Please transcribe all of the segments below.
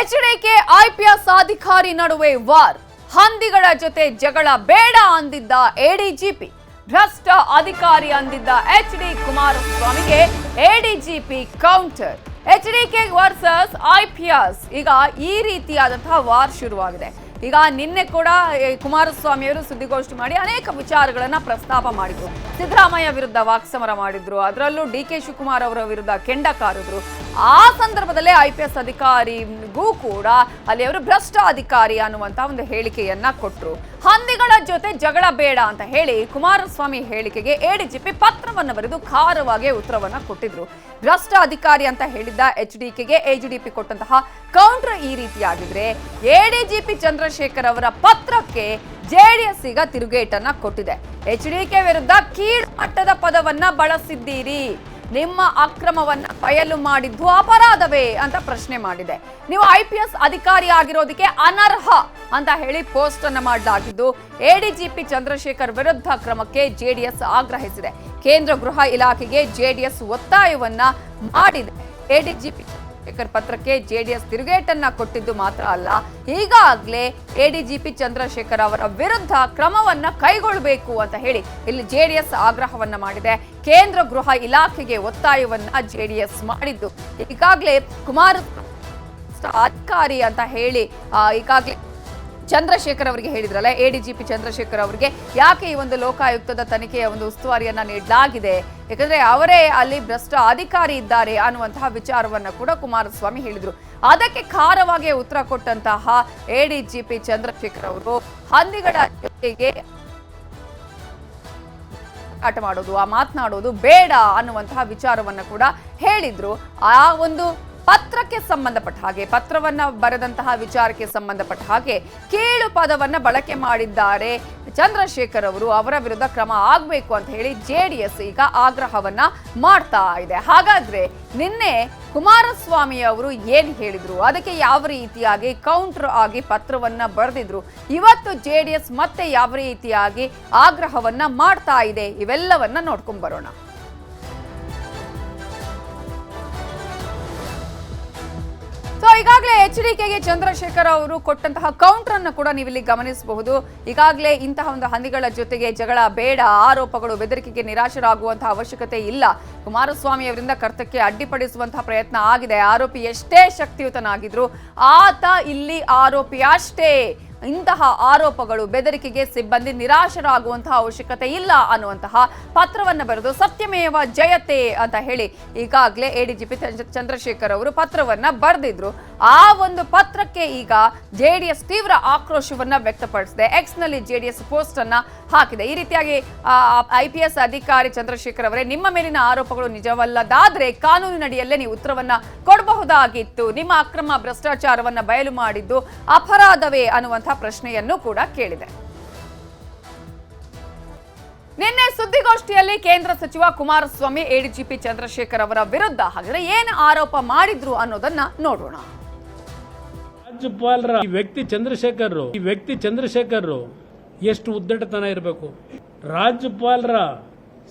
HDK IPS ಅಧಿಕಾರಿ ನಡುವೆ war. ಹಂದಿಗಳ ಜೊತೆ ಜಗಳ ಬೇಡ ಅಂದಿದ್ದ ಎಡಿಜಿಪಿ. ಭ್ರಷ್ಟ ಅಧಿಕಾರಿ ಅಂದಿದ್ದ H D ಕುಮಾರಸ್ವಾಮಿಗೆ ADGP counter. HDK versus IPS ಈಗ ಈ ರೀತಿಯಾದಂತಹ ವಾರ್ ಶುರುವಾಗಿದೆ. ಈಗ ನಿನ್ನೆ ಕೂಡ ಕುಮಾರಸ್ವಾಮಿ ಅವರು ಸುದ್ದಿಗೋಷ್ಠಿ ಮಾಡಿ ಅನೇಕ ವಿಚಾರಗಳನ್ನ ಪ್ರಸ್ತಾಪ ಮಾಡಿದ್ರು. ಸಿದ್ದರಾಮಯ್ಯ ವಿರುದ್ಧ ವಾಕ್ಸಮರ ಮಾಡಿದ್ರು. ಅದರಲ್ಲೂ ಡಿ ಕೆ ಶಿವಕುಮಾರ್ ಅವರ ವಿರುದ್ಧ ಕೆಂಡ ಕಾರಿದ್ರು. ಆ ಸಂದರ್ಭದಲ್ಲೇ ಐ ಪಿ ಎಸ್ ಅಧಿಕಾರಿಗೂ ಕೂಡ ಅಲ್ಲಿ ಅವರು ಭ್ರಷ್ಟ ಅಧಿಕಾರಿ ಅನ್ನುವಂತ ಒಂದು ಹೇಳಿಕೆಯನ್ನ ಕೊಟ್ರು. ಹಂದಿಗಳ ಜೊತೆ ಜಗಳ ಬೇಡ ಅಂತ ಹೇಳಿ ಕುಮಾರಸ್ವಾಮಿ ಹೇಳಿಕೆಗೆ ಎಡಿಜಿಪಿ ಪತ್ರವನ್ನು ಬರೆದು ಖಾರವಾಗಿ ಉತ್ತರವನ್ನು ಕೊಟ್ಟಿದ್ರು. ಭ್ರಷ್ಟ ಅಧಿಕಾರಿ ಅಂತ ಹೇಳಿದ್ದ ಎಚ್ ಡಿ ಕೆಗೆ ಎಜಿಡಿಪಿ ಕೊಟ್ಟಂತಹ ಕೌಂಟರ್ ಈ ರೀತಿಯಾಗಿದ್ರೆ ಎಡಿಜಿಪಿ ಚಂದ್ರಶೇಖರ್ ಅವರ ಪತ್ರಕ್ಕೆ ಜೆಡಿಎಸ್ ಈಗ ತಿರುಗೇಟನ್ನ ಕೊಟ್ಟಿದೆ. ಎಚ್ ಡಿ ಕೆ ವಿರುದ್ಧ ಕೀಳು ಮಟ್ಟದ ಪದವನ್ನ ಬಳಸಿದ್ದೀರಿ. ನಿಮ್ಮ ಅಕ್ರಮವನ್ನ ಬಯಲು ಮಾಡಿದ್ದು ಅಪರಾಧವೇ ಅಂತ ಪ್ರಶ್ನೆ ಮಾಡಿದೆ. ನೀವು ಐ ಪಿ ಎಸ್ ಅಧಿಕಾರಿ ಆಗಿರೋದಕ್ಕೆ ಅನರ್ಹ ಅಂತ ಹೇಳಿ ಪೋಸ್ಟ್ ಅನ್ನ ಮಾಡಲಾಗಿದ್ದು ಎಡಿಜಿಪಿ ಚಂದ್ರಶೇಖರ್ ವಿರುದ್ಧ ಕ್ರಮಕ್ಕೆ ಜೆಡಿಎಸ್ ಆಗ್ರಹಿಸಿದೆ. ಕೇಂದ್ರ ಗೃಹ ಇಲಾಖೆಗೆ ಜೆಡಿಎಸ್ ಒತ್ತಾಯವನ್ನ ಮಾಡಿದೆ. ಎಡಿಜಿಪಿ ಚಂದ್ರಶೇಖರ್ ಪತ್ರಕ್ಕೆ ಜೆ ಡಿ ಎಸ್ ತಿರುಗೇಟನ್ನ ಕೊಟ್ಟಿದ್ದು ಮಾತ್ರ ಅಲ್ಲ, ಈಗಾಗಲೇ A D G P Chandrashekhar ಅವರ ವಿರುದ್ಧ ಕ್ರಮವನ್ನ ಕೈಗೊಳ್ಳಬೇಕು ಅಂತ ಹೇಳಿ ಇಲ್ಲಿ ಜೆ ಡಿ ಎಸ್ ಆಗ್ರಹವನ್ನ ಮಾಡಿದೆ. ಕೇಂದ್ರ ಗೃಹ ಇಲಾಖೆಗೆ ಒತ್ತಾಯವನ್ನ ಎಸ್ ಮಾಡಿದ್ದು. ಈಗಾಗಲೇ ಕುಮಾರ್ ಅಧಿಕಾರಿ ಅಂತ ಹೇಳಿ ಈಗಾಗಲೇ ಚಂದ್ರಶೇಖರ್ ಅವರಿಗೆ ಹೇಳಿದ್ರಲ್ಲ ಎಡಿಜಿಪಿ ಚಂದ್ರಶೇಖರ್ ಅವರಿಗೆ, ಯಾಕೆ ಈ ಒಂದು ಲೋಕಾಯುಕ್ತದ ತನಿಖೆಯ ಒಂದು ಉಸ್ತುವಾರಿಯನ್ನ ನೀಡಲಾಗಿದೆ? ಯಾಕಂದ್ರೆ ಅವರೇ ಅಲ್ಲಿ ಭ್ರಷ್ಟ ಅಧಿಕಾರಿ ಇದ್ದಾರೆ ಅನ್ನುವಂತಹ ವಿಚಾರವನ್ನ ಕೂಡ ಕುಮಾರಸ್ವಾಮಿ ಹೇಳಿದ್ರು. ಅದಕ್ಕೆ ಖಾರವಾಗಿ ಉತ್ತರ ಕೊಟ್ಟಂತಹ ಎಡಿಜಿಪಿ ಚಂದ್ರಶೇಖರ್ ಅವರು, ಹಂದಿಗಳ ಜೊತೆಗೆ ಆಟ ಮಾಡೋದು, ಆ ಮಾತನಾಡೋದು ಬೇಡ ಅನ್ನುವಂತಹ ವಿಚಾರವನ್ನ ಕೂಡ ಹೇಳಿದ್ರು. ಆ ಒಂದು ಪತ್ರಕ್ಕೆ ಸಂಬಂಧಪಟ್ಟ ಹಾಗೆ, ಪತ್ರವನ್ನ ಬರೆದಂತಹ ವಿಚಾರಕ್ಕೆ ಸಂಬಂಧಪಟ್ಟ ಹಾಗೆ ಕೇಳು ಪದವನ್ನ ಬಳಕೆ ಮಾಡಿದ್ದಾರೆ. ಚಂದ್ರಶೇಖರ್ ಅವರು ಅವರ ವಿರುದ್ಧ ಕ್ರಮ ಆಗಬೇಕು ಅಂತ ಹೇಳಿ ಜೆಡಿಎಸ್ ಈಗ ಆಗ್ರಹವನ್ನ ಮಾಡ್ತಾ ಇದೆ. ಹಾಗಾದ್ರೆ ನಿನ್ನೆ ಕುಮಾರಸ್ವಾಮಿ ಅವರು ಏನ್ ಹೇಳಿದ್ರು? ಅದಕ್ಕೆ ಯಾವ ರೀತಿಯಾಗಿ ಕೌಂಟರ್ ಆಗಿ ಪತ್ರವನ್ನ ಬರೆದಿದ್ರು? ಇವತ್ತು ಜೆಡಿಎಸ್ ಮತ್ತೆ ಯಾವ ರೀತಿಯಾಗಿ ಆಗ್ರಹವನ್ನ ಮಾಡ್ತಾ ಇದೆ? ಇವೆಲ್ಲವನ್ನ ನೋಡ್ಕೊಂಡ್ ಬರೋಣ. ಸೊ ಈಗಾಗಲೇ ಎಚ್ ಡಿ ಕೆಗೆ ಚಂದ್ರಶೇಖರ್ ಅವರು ಕೊಟ್ಟಂತಹ ಕೌಂಟರ್ ಅನ್ನು ಕೂಡ ನೀವಿಲ್ಲಿ ಗಮನಿಸಬಹುದು. ಈಗಾಗಲೇ ಇಂತಹ ಒಂದು ಹಂದಿಗಳ ಜೊತೆಗೆ ಜಗಳ, ಬೇಡ, ಆರೋಪಗಳು, ಬೆದರಿಕೆಗೆ ನಿರಾಶರಾಗುವಂತಹ ಅವಶ್ಯಕತೆ ಇಲ್ಲ. ಕುಮಾರಸ್ವಾಮಿ ಅವರಿಂದ ಕರ್ತಕ್ಕೆ ಅಡ್ಡಿಪಡಿಸುವಂತಹ ಪ್ರಯತ್ನ ಆಗಿದೆ. ಆರೋಪಿ ಎಷ್ಟೇ ಶಕ್ತಿಯುತನಾಗಿದ್ರು ಆತ ಇಲ್ಲಿ ಆರೋಪಿ ಅಷ್ಟೇ ಇಂತಹ ಆರೋಪಗಳು ಬೆದರಿಕೆಗೆ ಸಿಬ್ಬಂದಿ ನಿರಾಶರಾಗುವಂತಹ ಅವಶ್ಯಕತೆ ಇಲ್ಲ ಅನ್ನುವಂತಹ ಪತ್ರವನ್ನು ಬರೆದು ಸತ್ಯಮೇವ ಜಯತೆ ಅಂತ ಹೇಳಿ ಈಗಾಗಲೇ ಎಡಿಜಿಪಿ ಚಂದ್ರಶೇಖರ್ ಅವರು ಪತ್ರವನ್ನ ಬರೆದಿದ್ರು. ಆ ಒಂದು ಪತ್ರಕ್ಕೆ ಈಗ ಜೆಡಿಎಸ್ ತೀವ್ರ ಆಕ್ರೋಶವನ್ನ ವ್ಯಕ್ತಪಡಿಸಿದೆ. ಎಕ್ಸ್ನಲ್ಲಿ ಜೆಡಿಎಸ್ ಪೋಸ್ಟ್ ಅನ್ನ ಹಾಕಿದೆ. ಈ ರೀತಿಯಾಗಿ ಐ ಪಿ ಎಸ್ ಅಧಿಕಾರಿ ಚಂದ್ರಶೇಖರ್ ಅವರೇ, ನಿಮ್ಮ ಮೇಲಿನ ಆರೋಪಗಳು ನಿಜವಲ್ಲದಾದ್ರೆ ಕಾನೂನಿನಡಿಯಲ್ಲೇ ನೀವು ಉತ್ತರವನ್ನ ಕೊಡಬಹುದಾಗಿತ್ತು. ನಿಮ್ಮ ಅಕ್ರಮ ಭ್ರಷ್ಟಾಚಾರವನ್ನ ಬಯಲು ಮಾಡಿದ್ದು ಅಪರಾಧವೇ ಅನ್ನುವಂತಹ ಪ್ರಶ್ನೆಯನ್ನು ಕೂಡ ಕೇಳಿದೆ. ನಿನ್ನೆ ಸುದ್ದಿಗೋಷ್ಠಿಯಲ್ಲಿ ಕೇಂದ್ರ ಸಚಿವ ಕುಮಾರಸ್ವಾಮಿ ಎಡಿಜಿಪಿ ಚಂದ್ರಶೇಖರ್ ಅವರ ವಿರುದ್ಧ ಹಾಗಾದ್ರೆ ಏನು ಆರೋಪ ಮಾಡಿದ್ರು ಅನ್ನೋದನ್ನ ನೋಡೋಣ. ರಾಜ್ಯಪಾಲರ ಈ ವ್ಯಕ್ತಿ ಚಂದ್ರಶೇಖರ್ ಈ ವ್ಯಕ್ತಿ ಚಂದ್ರಶೇಖರ್ ಎಷ್ಟು ಉದ್ದಟತನ ಇರಬೇಕು? ರಾಜ್ಯಪಾಲರ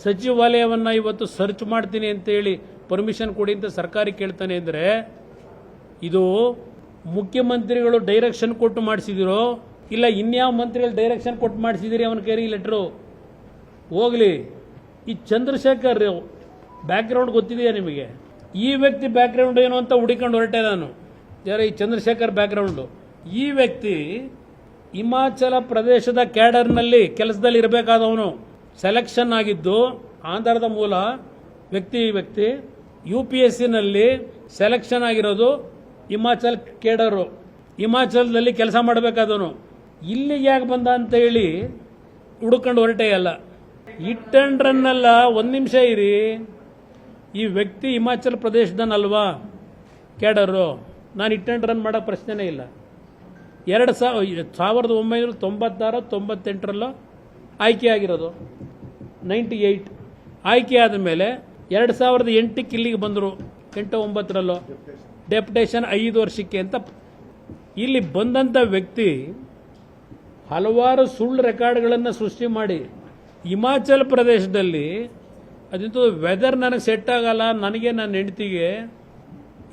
ಸಚಿವಾಲಯವನ್ನು ಇವತ್ತು ಸರ್ಚ್ ಮಾಡ್ತೀನಿ ಅಂತೇಳಿ ಪರ್ಮಿಷನ್ ಕೊಡಿ ಅಂತ ಸರ್ಕಾರಿ ಕೇಳ್ತಾನೆ ಅಂದರೆ, ಇದು ಮುಖ್ಯಮಂತ್ರಿಗಳು ಡೈರೆಕ್ಷನ್ ಕೊಟ್ಟು ಮಾಡಿಸಿದಿರೋ, ಇಲ್ಲ ಇನ್ಯಾವ ಮಂತ್ರಿಗಳು ಡೈರೆಕ್ಷನ್ ಕೊಟ್ಟು ಮಾಡಿಸಿದಿರಿ ಅವನ ಕೇರಿ ಲೆಟ್ರು ಹೋಗ್ಲಿ. ಈ ಚಂದ್ರಶೇಖರ್ ಬ್ಯಾಕ್ಗ್ರೌಂಡ್ ಗೊತ್ತಿದೆಯಾ ನಿಮಗೆ? ಈ ವ್ಯಕ್ತಿ ಬ್ಯಾಕ್ಗ್ರೌಂಡ್ ಏನು ಅಂತ ಹುಡುಕೊಂಡು ಹೊರಟೆ ನಾನು. ಯಾರ ಈ ಚಂದ್ರಶೇಖರ್ ಬ್ಯಾಕ್ಗ್ರೌಂಡು ಈ ವ್ಯಕ್ತಿ ಹಿಮಾಚಲ ಪ್ರದೇಶದ ಕ್ಯಾಡರ್ನಲ್ಲಿ ಕೆಲಸದಲ್ಲಿ ಇರಬೇಕಾದವನು ಸೆಲೆಕ್ಷನ್ ಆಗಿದ್ದು ಆಂಧ್ರದ ಮೂಲ ವ್ಯಕ್ತಿ ವ್ಯಕ್ತಿ, ಯು ಪಿ ಎಸ್ ಸಿನಲ್ಲಿ ಸೆಲೆಕ್ಷನ್ ಆಗಿರೋದು ಹಿಮಾಚಲ್ ಕೇಡರು ಹಿಮಾಚಲದಲ್ಲಿ ಕೆಲಸ ಮಾಡಬೇಕಾದವನು. ಇಲ್ಲಿಗೆ ಯಾಕೆ ಬಂದ ಅಂತ ಹೇಳಿ ಹುಡುಕೊಂಡು ಹೊರಟೇ ಅಲ್ಲ. ಇಟ್ ಅಂಡ್ ರನ್ ಅಲ್ಲ, ಒಂದು ನಿಮಿಷ ಇರಿ. ಈ ವ್ಯಕ್ತಿ ಹಿಮಾಚಲ ಪ್ರದೇಶದನಲ್ವಾ? ಕೇಡರು ನಾನು ಇಟ್ ಅಂಡ್ ರನ್ ಮಾಡೋ ಪ್ರಶ್ನೆನೇ ಇಲ್ಲ. ಎರಡು ಸಾವಿರ ಸಾವಿರದ ಒಂಬೈನೂರ ತೊಂಬತ್ತಾರ, ತೊಂಬತ್ತೆಂಟರಲ್ಲೋ ಆಯ್ಕೆ ಆಗಿರೋದು ನೈಂಟಿ ಏಯ್ಟ್. ಆಯ್ಕೆ ಆದ ಮೇಲೆ ಎರಡು ಸಾವಿರದ ಎಂಟಕ್ಕೆ ಇಲ್ಲಿಗೆ ಬಂದರು. ಎಂಟು ಒಂಬತ್ತರಲ್ಲೋ? ಡೆಪ್ಯುಟೇಷನ್ ಐದು ವರ್ಷಕ್ಕೆ ಅಂತ ಇಲ್ಲಿ ಬಂದಂಥ ವ್ಯಕ್ತಿ ಹಲವಾರು ಸುಳ್ಳು ರೆಕಾರ್ಡ್ಗಳನ್ನು ಸೃಷ್ಟಿ ಮಾಡಿ ಹಿಮಾಚಲ ಪ್ರದೇಶದಲ್ಲಿ ಅದಂತೂ ವೆದರ್ ನನಗೆ ಸೆಟ್ ಆಗಲ್ಲ, ನನಗೆ ನನ್ನ ಹೆಂಡತಿಗೆ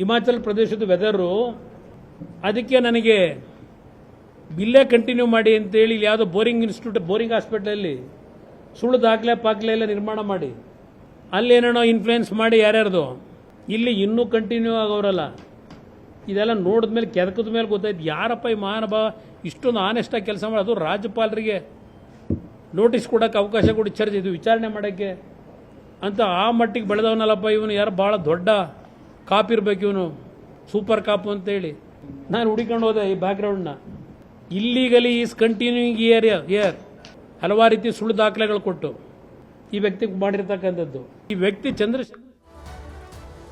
ಹಿಮಾಚಲ ಪ್ರದೇಶದ ವೆದರು ಅದಕ್ಕೆ ನನಗೆ ಇಲ್ಲೇ ಕಂಟಿನ್ಯೂ ಮಾಡಿ ಅಂತೇಳಿ ಇಲ್ಲಿ ಯಾವುದೋ ಬೋರಿಂಗ್ ಇನ್ಸ್ಟಿಟ್ಯೂಟ್, ಬೋರಿಂಗ್ ಹಾಸ್ಪಿಟ್ಲಲ್ಲಿ ಸುಳ್ಳು ದಾಖಲೆ ಪಾಕ್ಲೆ ಎಲ್ಲ ನಿರ್ಮಾಣ ಮಾಡಿ. ಅಲ್ಲೇನೇನೋ ಇನ್ಫ್ಲುಯೆನ್ಸ್ ಮಾಡಿ ಯಾರ್ಯಾರ್ದು? ಇಲ್ಲಿ ಇನ್ನೂ ಕಂಟಿನ್ಯೂ ಆಗೋರಲ್ಲ. ಇದೆಲ್ಲ ನೋಡಿದ ಮೇಲೆ ಕೆದಕದ ಮೇಲೆ ಗೊತ್ತಾಯ್ತು. ಯಾರಪ್ಪ ಈ ಮಹಾನುಭಾವ ಇಷ್ಟೊಂದು ಆನೆಸ್ಟಾಗಿ ಕೆಲಸ ಮಾಡೋದು ರಾಜ್ಯಪಾಲರಿಗೆ ನೋಟಿಸ್ ಕೊಡೋಕ್ಕೆ ಅವಕಾಶ ಕೊಡಿ ಚರ್ಚೆ ಇದು ವಿಚಾರಣೆ ಮಾಡೋಕ್ಕೆ ಅಂತ ಆ ಮಟ್ಟಿಗೆ ಬೆಳೆದವನಲ್ಲಪ್ಪ ಇವನು. ಯಾರು ಭಾಳ ದೊಡ್ಡ ಕಾಪ್ ಇರಬೇಕು ಇವನು. ಸೂಪರ್ ಕಾಪು ಅಂತೇಳಿ. ನಾನು ಹುಡುಕೊಂಡು ಹೋದೆ ಈ ಬ್ಯಾಕ್ಗ್ರೌಂಡ್ನ ಇಲ್ಲಿಗಲಿ ಈಸ್ ಕಂಟಿನ್ಯೂಯಿಂಗ್ ಇಯರ್ ಇಯರ್ ಹಲವಾರು ರೀತಿ ಸುಳ್ಳು ದಾಖಲೆಗಳು ಕೊಟ್ಟು ಈ ವ್ಯಕ್ತಿಗೆ ಮಾಡಿರ್ತಕ್ಕಂಥದ್ದು. ಈ ವ್ಯಕ್ತಿ ಚಂದ್ರಶೇಖರ್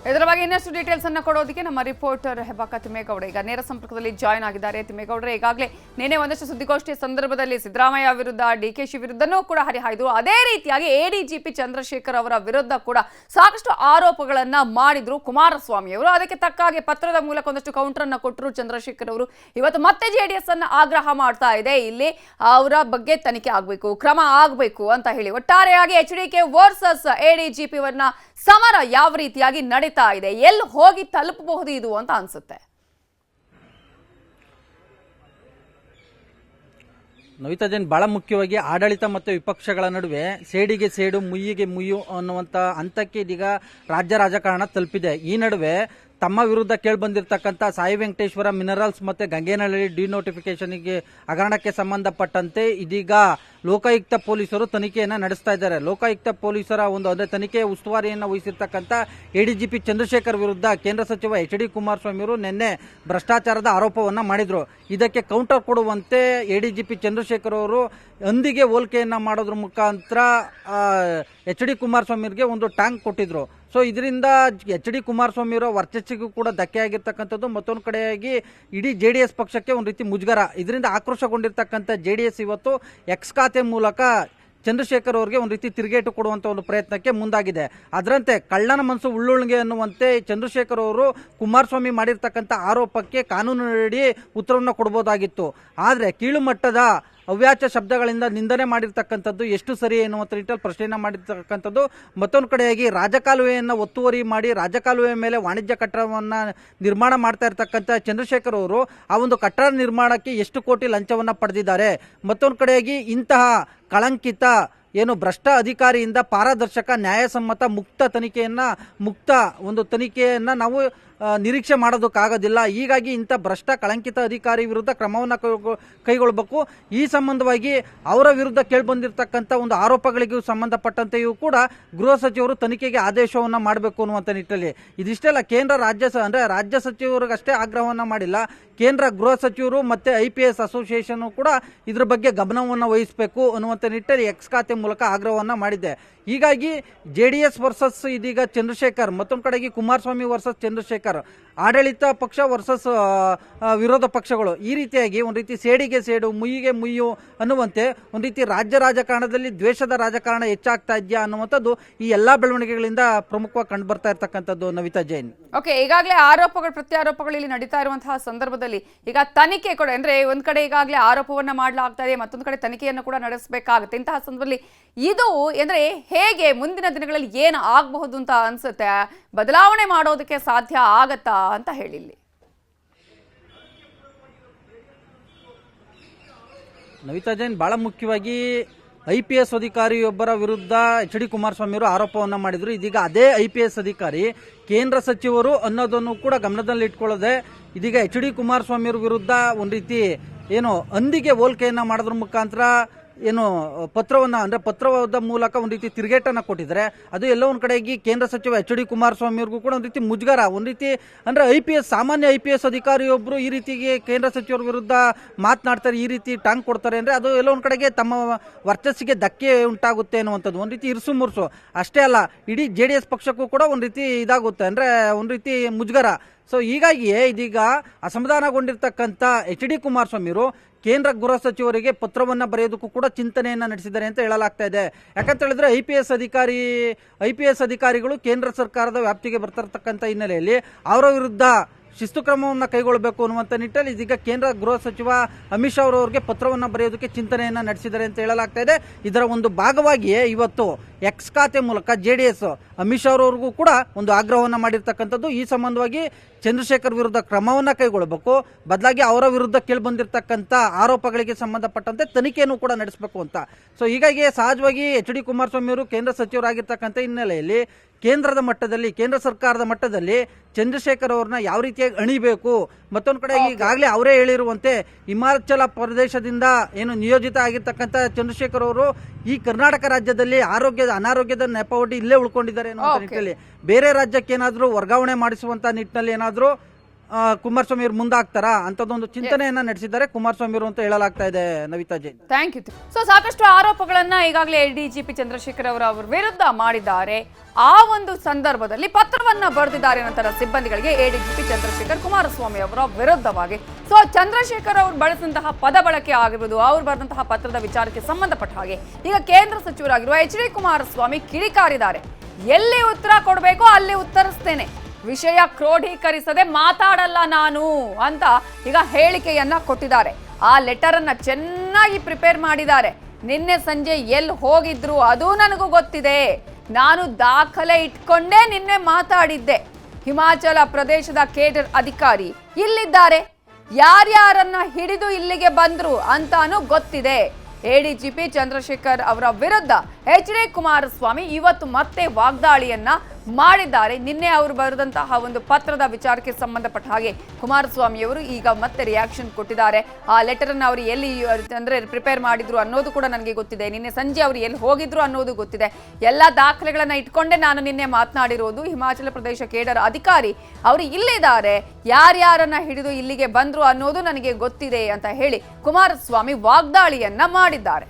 ಇದರ ಇನ್ನಷ್ಟು ಡೀಟೇಲ್ಸ್ ಅನ್ನ ಕೊಡೋದಕ್ಕೆ ನಮ್ಮ ರಿಪೋರ್ಟರ್ ಹೆಬ್ಬಾಕ ತಿಮ್ಮೇಗೌಡ ಈಗ ನೇರ ಸಂಪರ್ಕದಲ್ಲಿ ಜಾಯ್ನ್ ಆಗಿದ್ದಾರೆ. ತಿಮ್ಮೇಗೌಡರೆ, ಈಗಾಗಲೇ ನಿನ್ನೆ ಒಂದಷ್ಟು ಸುದ್ದಿಗೋಷ್ಠಿಯ ಸಂದರ್ಭದಲ್ಲಿ ಸಿದ್ದರಾಮಯ್ಯ ವಿರುದ್ಧ ಡಿಕೆಶಿ ವಿರುದ್ಧನೂ ಕೂಡ ಹರಿಹಾಯ್ದು. ಅದೇ ರೀತಿಯಾಗಿ ಎಡಿಜಿಪಿ ಚಂದ್ರಶೇಖರ್ ಅವರ ವಿರುದ್ಧ ಕೂಡ ಸಾಕಷ್ಟು ಆರೋಪಗಳನ್ನ ಮಾಡಿದ್ರು ಕುಮಾರಸ್ವಾಮಿ ಅವರು. ಅದಕ್ಕೆ ತಕ್ಕ ಹಾಗೆ ಪತ್ರದ ಮೂಲಕ ಒಂದಷ್ಟು ಕೌಂಟರ್ ಅನ್ನ ಕೊಟ್ಟರು ಚಂದ್ರಶೇಖರ್ ಅವರು. ಇವತ್ತು ಮತ್ತೆ ಜೆಡಿಎಸ್ ಅನ್ನ ಆಗ್ರಹ ಮಾಡ್ತಾ ಇದೆ. ಇಲ್ಲಿ ಅವರ ಬಗ್ಗೆ ತನಿಖೆ ಆಗಬೇಕು, ಕ್ರಮ ಆಗಬೇಕು ಅಂತ ಹೇಳಿ. ಒಟ್ಟಾರೆಯಾಗಿ H D K versus ADGP ಅವರನ್ನ ಸಮರ ಯಾವ ರೀತಿಯಾಗಿ ನಡೀತಾ ಇದೆ. ಎಲ್ಲಿ ಹೋಗಿ ತಲುಪಬಹುದು ಇದು ಅಂತ ಅನ್ಸುತ್ತೆ. ನವಿತಾ ಜೈನ್, ಬಹಳ ಮುಖ್ಯವಾಗಿ ಆಡಳಿತ ಮತ್ತು ವಿಪಕ್ಷಗಳ ನಡುವೆ ಸೇಡಿಗೆ ಸೇಡು, ಮುಯ್ಯಿಗೆ ಮುಯ್ಯು ಅನ್ನುವಂತ ಹಂತಕ್ಕೆ ಇದೀಗ ರಾಜ್ಯ ರಾಜಕಾರಣ ತಲುಪಿದೆ. ಈ ನಡುವೆ ತಮ್ಮ ವಿರುದ್ಧ ಕೇಳಿಬಂದಿರತಕ್ಕಂಥ ಸಾಯಿ ವೆಂಕಟೇಶ್ವರ ಮಿನರಲ್ಸ್ ಮತ್ತು ಗಂಗೇನಹಳ್ಳಿ ಡಿನೋಟಿಫಿಕೇಶನ್ಗೆ ಹಗರಣಕ್ಕೆ ಸಂಬಂಧಪಟ್ಟಂತೆ ಇದೀಗ ಲೋಕಾಯುಕ್ತ ಪೊಲೀಸರು ತನಿಖೆಯನ್ನು ನಡೆಸ್ತಾ ಇದ್ದಾರೆ. ಲೋಕಾಯುಕ್ತ ಪೊಲೀಸರ ಒಂದು ಅದೇ ತನಿಖೆಯ ಉಸ್ತುವಾರಿಯನ್ನು ವಹಿಸಿರ್ತಕ್ಕಂಥ ಎಡಿಜಿಪಿ ಚಂದ್ರಶೇಖರ್ ವಿರುದ್ಧ ಕೇಂದ್ರ ಸಚಿವ ಎಚ್ ಡಿ ಕುಮಾರಸ್ವಾಮಿ ಅವರು ನಿನ್ನೆ ಭ್ರಷ್ಟಾಚಾರದ ಆರೋಪವನ್ನು ಮಾಡಿದ್ರು. ಇದಕ್ಕೆ ಕೌಂಟರ್ ಕೊಡುವಂತೆ ಎಡಿಜಿಪಿ ಚಂದ್ರಶೇಖರ್ ಅವರು ಅಂದಿಗೆ ಹೋಲಿಕೆಯನ್ನು ಮಾಡೋದ್ರ ಮುಖಾಂತರ ಎಚ್ ಡಿ ಕುಮಾರಸ್ವಾಮಿಗೆ ಒಂದು ಟ್ಯಾಂಕ್ ಕೊಟ್ಟಿದ್ರು. ಸೊ ಇದರಿಂದ ಎಚ್ ಡಿ ಕುಮಾರಸ್ವಾಮಿ ಅವರ ವರ್ಚಸ್ಸಿಗೂ ಕೂಡ ಧಕ್ಕೆ ಆಗಿರ್ತಕ್ಕಂಥದ್ದು, ಮತ್ತೊಂದು ಕಡೆಯಾಗಿ ಇಡೀ ಜೆ ಡಿ ಎಸ್ ಪಕ್ಷಕ್ಕೆ ಒಂದು ರೀತಿ ಮುಜುಗರ. ಇದರಿಂದ ಆಕ್ರೋಶಗೊಂಡಿರ್ತಕ್ಕಂಥ ಜೆ ಡಿ ಎಸ್ ಇವತ್ತು ಎಕ್ಸ್ ಖಾತೆ ಮೂಲಕ ಚಂದ್ರಶೇಖರ್ ಅವರಿಗೆ ಒಂದು ರೀತಿ ತಿರುಗೇಟು ಕೊಡುವಂಥ ಒಂದು ಪ್ರಯತ್ನಕ್ಕೆ ಮುಂದಾಗಿದೆ. ಅದರಂತೆ ಕಳ್ಳನ ಮನಸ್ಸು ಉಳ್ಳುಳ್ಗೆ ಅನ್ನುವಂತೆ ಚಂದ್ರಶೇಖರ್ ಅವರು ಕುಮಾರಸ್ವಾಮಿ ಮಾಡಿರ್ತಕ್ಕಂಥ ಆರೋಪಕ್ಕೆ ಕಾನೂನಿನಡಿ ಉತ್ತರವನ್ನು ಕೊಡ್ಬೋದಾಗಿತ್ತು. ಆದರೆ ಕೀಳು ಮಟ್ಟದ ಅವ್ಯಾಚ ಶಬ್ದಗಳಿಂದ ನಿಂದನೆ ಮಾಡಿರ್ತಕ್ಕಂಥದ್ದು ಎಷ್ಟು ಸರಿ ಎನ್ನುವಂಥ ನಿಟ್ಟಲ್ಲಿ ಪ್ರಶ್ನೆಯನ್ನು ಮಾಡಿರ್ತಕ್ಕಂಥದ್ದು. ಮತ್ತೊಂದು ಕಡೆಯಾಗಿ ರಾಜಕಾಲುವೆಯನ್ನು ಒತ್ತುವರಿ ಮಾಡಿ ರಾಜಕಾಲುವೆ ಮೇಲೆ ವಾಣಿಜ್ಯ ಕಟ್ಟಡವನ್ನು ನಿರ್ಮಾಣ ಮಾಡ್ತಾ ಇರ್ತಕ್ಕಂಥ ಚಂದ್ರಶೇಖರ್ ಅವರು ಆ ಒಂದು ಕಟ್ಟಡ ನಿರ್ಮಾಣಕ್ಕೆ ಎಷ್ಟು ಕೋಟಿ ಲಂಚವನ್ನು ಪಡೆದಿದ್ದಾರೆ. ಮತ್ತೊಂದು ಕಡೆಯಾಗಿ ಇಂತಹ ಕಳಂಕಿತ, ಏನು ಭ್ರಷ್ಟ ಅಧಿಕಾರಿಯಿಂದ ಪಾರದರ್ಶಕ, ನ್ಯಾಯಸಮ್ಮತ, ಮುಕ್ತ ತನಿಖೆಯನ್ನ, ಮುಕ್ತ ಒಂದು ತನಿಖೆಯನ್ನ ನಾವು ನಿರೀಕ್ಷೆ ಮಾಡೋದಕ್ಕಾಗೋದಿಲ್ಲ. ಹೀಗಾಗಿ ಇಂಥ ಭ್ರಷ್ಟ ಕಳಂಕಿತ ಅಧಿಕಾರಿ ವಿರುದ್ಧ ಕ್ರಮವನ್ನು ಕೈಗೊ- ಕೈಗೊಳ್ಳಬೇಕು ಈ ಸಂಬಂಧವಾಗಿ ಅವರ ವಿರುದ್ಧ ಕೇಳಿಬಂದಿರತಕ್ಕಂಥ ಒಂದು ಆರೋಪಗಳಿಗೂ ಸಂಬಂಧಪಟ್ಟಂತೆಯೂ ಕೂಡ ಗೃಹ ಸಚಿವರು ತನಿಖೆಗೆ ಆದೇಶವನ್ನು ಮಾಡಬೇಕು ಅನ್ನುವಂಥ ನಿಟ್ಟಲ್ಲಿ ಇದಿಷ್ಟೇ ಅಲ್ಲ ಕೇಂದ್ರ ರಾಜ್ಯ ಸ- ಅಂದರೆ ರಾಜ್ಯ ಸಚಿವರಿಗಷ್ಟೇ ಆಗ್ರಹವನ್ನು ಮಾಡಿಲ್ಲ. ಕೇಂದ್ರ ಗೃಹ ಸಚಿವರು ಮತ್ತು ಐ ಪಿ ಎಸ್ ಅಸೋಸಿಯೇಷನ್ ಕೂಡ ಇದ್ರ ಬಗ್ಗೆ ಗಮನವನ್ನು ವಹಿಸಬೇಕು ಅನ್ನುವಂಥ ನಿಟ್ಟಲ್ಲಿ ಎಕ್ಸ್ ಖಾತೆ ಮೂಲಕ ಆಗ್ರಹವನ್ನು ಮಾಡಿದೆ. ಹೀಗಾಗಿ ಜೆ ಡಿ ಎಸ್ ವರ್ಸಸ್ ಇದೀಗ ಚಂದ್ರಶೇಖರ್, ಮತ್ತೊಂದು ಕಡೆಗೆ ಕುಮಾರಸ್ವಾಮಿ ವರ್ಸಸ್ ಚಂದ್ರಶೇಖರ್ ಆಡಳಿತ ಪಕ್ಷ ವರ್ಸಸ್ ವಿರೋಧ ಪಕ್ಷಗಳು ಈ ರೀತಿಯಾಗಿ ಒಂದು ರೀತಿ ಸೇಡಿಗೆ ಸೇಡು, ಮುಯ್ಯಿಗೆ ಮುಯ್ಯು ಅನ್ನುವಂತೆ ಒಂದು ರೀತಿ ರಾಜ್ಯ ರಾಜಕಾರಣದಲ್ಲಿ ದ್ವೇಷದ ರಾಜಕಾರಣ ಹೆಚ್ಚಾಗ್ತಾ ಇದೆಯಾ ಅನ್ನುವಂಥದ್ದು ಈ ಎಲ್ಲ ಬೆಳವಣಿಗೆಗಳಿಂದ ಪ್ರಮುಖವಾಗಿ ಕಂಡು ಬರ್ತಾ ಇರ್ತಕ್ಕಂಥದ್ದು ನವಿತಾ ಜೈನ್. ಓಕೆ, ಈಗಾಗಲೇ ಆರೋಪಗಳು ಪ್ರತ್ಯಾರೋಪಗಳು ಇಲ್ಲಿ ನಡೀತಾ ಇರುವಂತಹ ಸಂದರ್ಭದಲ್ಲಿ ಈಗ ತನಿಖೆ ಕೂಡ ಅಂದ್ರೆ ಒಂದ್ ಕಡೆ ಈಗಾಗಲೇ ಆರೋಪವನ್ನ ಮಾಡಲಾಗ್ತಾ ಇದೆ, ಮತ್ತೊಂದು ಕಡೆ ತನಿಖೆಯನ್ನು ಕೂಡ ನಡೆಸಬೇಕಾಗುತ್ತೆ. ಇಂತಹ ಸಂದರ್ಭದಲ್ಲಿ ಇದು ಅಂದ್ರೆ ಹೇಗೆ ಮುಂದಿನ ದಿನಗಳಲ್ಲಿ ಏನು ಆಗಬಹುದು ಅಂತ ಅನ್ಸುತ್ತೆ? ಬದಲಾವಣೆ ಮಾಡೋದಕ್ಕೆ ಸಾಧ್ಯ ಆಗತ್ತಾ ಅಂತ ಹೇಳಿಲ್ಲಿ. ನವಿತಾ ಜೈನ್ ಬಹಳ ಮುಖ್ಯವಾಗಿ ಐ ಪಿ ಎಸ್ ಅಧಿಕಾರಿಯೊಬ್ಬರ ವಿರುದ್ಧ ಎಚ್ ಡಿ ಕುಮಾರಸ್ವಾಮಿ ಅವರು ಆರೋಪವನ್ನು ಮಾಡಿದ್ರು. ಇದೀಗ ಅದೇ ಐ ಪಿ ಎಸ್ ಅಧಿಕಾರಿ, ಕೇಂದ್ರ ಸಚಿವರು ಅನ್ನೋದನ್ನು ಕೂಡ ಗಮನದಲ್ಲಿ ಇಟ್ಕೊಳ್ಳದೆ ಇದೀಗ ಎಚ್ ಡಿ ಕುಮಾರಸ್ವಾಮಿ ಅವರ ವಿರುದ್ಧ ಒಂದು ರೀತಿ ಏನು ಅಂದಿಗೆ ಹೋಲಿಕೆಯನ್ನ ಮಾಡೋದ್ರ ಮುಖಾಂತರ ಏನು, ಪತ್ರವನ್ನ, ಅಂದರೆ ಪತ್ರವಾದ ಮೂಲಕ ಒಂದು ರೀತಿ ತಿರುಗೇಟನ್ನು ಕೊಟ್ಟಿದ್ದಾರೆ ಅದು ಎಲ್ಲೋ ಒಂದ್ ಕಡೆಗೆ ಕೇಂದ್ರ ಸಚಿವ ಎಚ್ ಡಿ ಕುಮಾರಸ್ವಾಮಿ ಅವ್ರಿಗೂ ಕೂಡ ಒಂದು ರೀತಿ ಮುಜುಗರ. ಒಂದು ರೀತಿ, ಅಂದ್ರೆ ಐ ಪಿ ಎಸ್, ಸಾಮಾನ್ಯ ಐ ಪಿ ಎಸ್ ಅಧಿಕಾರಿಯೊಬ್ಬರು ಈ ರೀತಿಗೆ ಕೇಂದ್ರ ಸಚಿವರ ವಿರುದ್ಧ ಮಾತನಾಡ್ತಾರೆ, ಈ ರೀತಿ ಟಾಂಗ್ ಕೊಡ್ತಾರೆ ಅಂದ್ರೆ ಅದು ಎಲ್ಲೋ ಒಂದ್ ಕಡೆಗೆ ತಮ್ಮ ವರ್ಚಸ್ಸಿಗೆ ಧಕ್ಕೆ ಉಂಟಾಗುತ್ತೆ ಅನ್ನುವಂಥದ್ದು. ಒಂದು ರೀತಿ ಇರ್ಸು ಮುರ್ಸು. ಅಷ್ಟೇ ಅಲ್ಲ, ಇಡೀ ಜೆ ಡಿ ಎಸ್ ಪಕ್ಷಕ್ಕೂ ಕೂಡ ಒಂದು ರೀತಿ ಇದಾಗುತ್ತೆ. ಅಂದ್ರೆ ಒಂದು ರೀತಿ ಮುಜುಗರ. ಸೊ ಹೀಗಾಗಿಯೇ ಇದೀಗ ಅಸಮಾಧಾನಗೊಂಡಿರ್ತಕ್ಕಂಥ ಎಚ್ ಡಿ ಕುಮಾರಸ್ವಾಮಿರು ಕೇಂದ್ರ ಗೃಹ ಸಚಿವರಿಗೆ ಪತ್ರವನ್ನು ಬರೆಯೋದಕ್ಕೂ ಕೂಡ ಚಿಂತನೆಯನ್ನು ನಡೆಸಿದ್ದಾರೆ ಅಂತ ಹೇಳಲಾಗ್ತಾ ಇದೆ. ಯಾಕಂತ ಹೇಳಿದ್ರೆ ಐ ಪಿ ಎಸ್ ಅಧಿಕಾರಿ, ಐ ಪಿ ಎಸ್ ಅಧಿಕಾರಿಗಳು ಕೇಂದ್ರ ಸರ್ಕಾರದ ವ್ಯಾಪ್ತಿಗೆ ಬರ್ತಿರ್ತಕ್ಕಂಥ ಹಿನ್ನೆಲೆಯಲ್ಲಿ ಅವರ ವಿರುದ್ಧ ಶಿಸ್ತು ಕ್ರಮವನ್ನು ಕೈಗೊಳ್ಳಬೇಕು ಅನ್ನುವಂಥ ನಿಟ್ಟಲ್ಲಿ ಇದೀಗ ಕೇಂದ್ರ ಗೃಹ ಸಚಿವ ಅಮಿತ್ ಶಾ ಅವರವರಿಗೆ ಪತ್ರವನ್ನು ಬರೆಯೋದಕ್ಕೆ ಚಿಂತನೆಯನ್ನು ನಡೆಸಿದ್ದಾರೆ ಅಂತ ಹೇಳಲಾಗ್ತಾ ಇದೆ. ಇದರ ಒಂದು ಭಾಗವಾಗಿಯೇ ಇವತ್ತು ಎಕ್ಸ್ ಖಾತೆ ಮೂಲಕ J D S Amit Shah ಅವರವರಿಗೂ ಕೂಡ ಒಂದು ಆಗ್ರಹವನ್ನು ಮಾಡಿರ್ತಕ್ಕಂಥದ್ದು. ಈ ಸಂಬಂಧವಾಗಿ ಚಂದ್ರಶೇಖರ್ ವಿರುದ್ಧ ಕ್ರಮವನ್ನು ಕೈಗೊಳ್ಳಬೇಕು. ಬದಲಾಗಿ ಅವರ ವಿರುದ್ಧ ಕೇಳಿ ಬಂದಿರತಕ್ಕಂಥ ಆರೋಪಗಳಿಗೆ ಸಂಬಂಧಪಟ್ಟಂತೆ ತನಿಖೆಯನ್ನು ಕೂಡ ನಡೆಸಬೇಕು ಅಂತ. ಸೊ ಹೀಗಾಗಿ ಸಹಜವಾಗಿ ಎಚ್ ಡಿ ಕುಮಾರಸ್ವಾಮಿ ಅವರು ಕೇಂದ್ರ ಸಚಿವರಾಗಿರ್ತಕ್ಕಂಥ ಹಿನ್ನೆಲೆಯಲ್ಲಿ ಕೇಂದ್ರದ ಮಟ್ಟದಲ್ಲಿ ಕೇಂದ್ರ ಸರ್ಕಾರದ ಮಟ್ಟದಲ್ಲಿ ಚಂದ್ರಶೇಖರ್ ಅವ್ರನ್ನ ಯಾವ ರೀತಿಯಾಗಿ ಅಣಿಬೇಕು ಮತ್ತೊಂದು ಕಡೆ ಈಗಾಗಲೇ ಅವರೇ ಹೇಳಿರುವಂತೆ ಹಿಮಾಚಲ ಪ್ರದೇಶದಿಂದ ಏನು ನಿಯೋಜಿತ ಆಗಿರ್ತಕ್ಕಂಥ ಚಂದ್ರಶೇಖರ್ ಅವರು ಈ ಕರ್ನಾಟಕ ರಾಜ್ಯದಲ್ಲಿ ಆರೋಗ್ಯದ ಅನಾರೋಗ್ಯದ ನೆಪವೊಡ್ಡಿ ಇಲ್ಲೇ ಉಳ್ಕೊಂಡಿದ್ದಾರೆ ಅನ್ನೋ. ನಿಟ್ಟಿನಲ್ಲಿ ಬೇರೆ ರಾಜ್ಯಕ್ಕೆ ಏನಾದರೂ ವರ್ಗಾವಣೆ ಮಾಡಿಸುವಂತ ನಿಟ್ಟಿನಲ್ಲಿ ಏನಾದರೂ ಕುಮಾರಸ್ವಾಮಿ ಅವರು ಮುಂದಾಗ್ತಾರಾ? ಅಂತದೊಂದು ಚಿಂತನೆಯನ್ನ ನಡೆಸಿದ್ದಾರೆ. ಕುಮಾರಸ್ವಾಮಿ ಅವರು ಅಂತ ಹೇಳಲಾಗ್ತಾ ಇದೆ Navita Jain. Thank you so ಸಾಕಷ್ಟು ಆರೋಪಗಳನ್ನ ಈಗಾಗಲೇ ಡಿಜಿಪಿ ಚಂದ್ರಶೇಖರ್ ಅವರು ಅವ್ರ ವಿರುದ್ಧ ಮಾಡಿದ್ದಾರೆ. ಆ ಒಂದು ಸಂದರ್ಭದಲ್ಲಿ ಪತ್ರವನ್ನ ಬರೆದಿದ್ದಾರೆ ನಂತರ ಸಿಬ್ಬಂದಿಗಳಿಗೆ ಎಡಿಜಿಪಿ ಚಂದ್ರಶೇಖರ್ ಕುಮಾರಸ್ವಾಮಿ ಅವರ ವಿರುದ್ಧವಾಗಿ. ಸೊ ಚಂದ್ರಶೇಖರ್ ಅವರು ಬಳಸಿದಂತಹ ಪದ ಬಳಕೆ ಆಗಿರ್ಬೋದು ಅವರು ಬರೆದಂತಹ ಪತ್ರದ ವಿಚಾರಕ್ಕೆ ಸಂಬಂಧಪಟ್ಟ ಹಾಗೆ ಈಗ ಕೇಂದ್ರ ಸಚಿವರಾಗಿರುವ ಎಚ್ ಡಿ ಕುಮಾರಸ್ವಾಮಿ ಕಿಡಿಕಾರಿದ್ದಾರೆ. ಎಲ್ಲಿ ಉತ್ತರ ಕೊಡಬೇಕೋ ಅಲ್ಲಿ ಉತ್ತರಿಸ್ತೇನೆ. ವಿಷಯ ಕ್ರೋಢೀಕರಿಸದೆ ಮಾತಾಡಲ್ಲ ನಾನು ಅಂತ ಈಗ ಹೇಳಿಕೆಯನ್ನ ಕೊಟ್ಟಿದ್ದಾರೆ. ಆ ಲೆಟರ್ ಅನ್ನ ಚೆನ್ನಾಗಿ ಪ್ರಿಪೇರ್ ಮಾಡಿದ್ದಾರೆ. ನಿನ್ನೆ ಸಂಜೆ ಎಲ್ಲಿ ಹೋಗಿದ್ರು ಅದು ನನಗೂ ಗೊತ್ತಿದೆ. ನಾನು ದಾಖಲೆ ಇಟ್ಕೊಂಡೇ ನಿನ್ನೆ ಮಾತಾಡಿದ್ದೆ. ಹಿಮಾಚಲ ಪ್ರದೇಶದ ಕೇಡರ್ ಅಧಿಕಾರಿ ಇಲ್ಲಿದ್ದಾರೆ. ಯಾರ್ಯಾರನ್ನ ಹಿಡಿದು ಇಲ್ಲಿಗೆ ಬಂದ್ರು ಅಂತಾನು ಗೊತ್ತಿದೆ. ಎಡಿಜಿಪಿ ಚಂದ್ರಶೇಖರ್ ಅವರ ವಿರುದ್ಧ ಎಚ್ ಡಿ ಕುಮಾರಸ್ವಾಮಿ ಇವತ್ತು ಮತ್ತೆ ವಾಗ್ದಾಳಿಯನ್ನ ಮಾಡಿದ್ದಾರೆ. ನಿನ್ನೆ ಅವರು ಬರೆದಂತಹ ಒಂದು ಪತ್ರದ ವಿಚಾರಕ್ಕೆ ಸಂಬಂಧಪಟ್ಟ ಹಾಗೆ ಕುಮಾರಸ್ವಾಮಿಯವರು ಈಗ ಮತ್ತೆ ರಿಯಾಕ್ಷನ್ ಕೊಟ್ಟಿದ್ದಾರೆ. ಆ ಲೆಟರ್ ಅನ್ನು ಅವರು ಎಲ್ಲಿ, ಅಂದ್ರೆ ಪ್ರಿಪೇರ್ ಮಾಡಿದ್ರು ಅನ್ನೋದು ಕೂಡ ನನಗೆ ಗೊತ್ತಿದೆ. ನಿನ್ನೆ ಸಂಜೆ ಅವರು ಎಲ್ಲಿ ಹೋಗಿದ್ರು ಅನ್ನೋದು ಗೊತ್ತಿದೆ. ಎಲ್ಲ ದಾಖಲೆಗಳನ್ನ ಇಟ್ಕೊಂಡೇ ನಾನು ನಿನ್ನೆ ಮಾತನಾಡಿರೋದು. ಹಿಮಾಚಲ ಪ್ರದೇಶ ಕೇಡರ್ ಅಧಿಕಾರಿ ಅವರು ಇಲ್ಲಿದ್ದಾರೆ ಯಾರ್ಯಾರನ್ನ ಹಿಡಿದು ಇಲ್ಲಿಗೆ ಬಂದ್ರು ಅನ್ನೋದು ನನಗೆ ಗೊತ್ತಿದೆ ಅಂತ ಹೇಳಿ ಕುಮಾರಸ್ವಾಮಿ ವಾಗ್ದಾಳಿಯನ್ನ ಮಾಡಿದ್ದಾರೆ.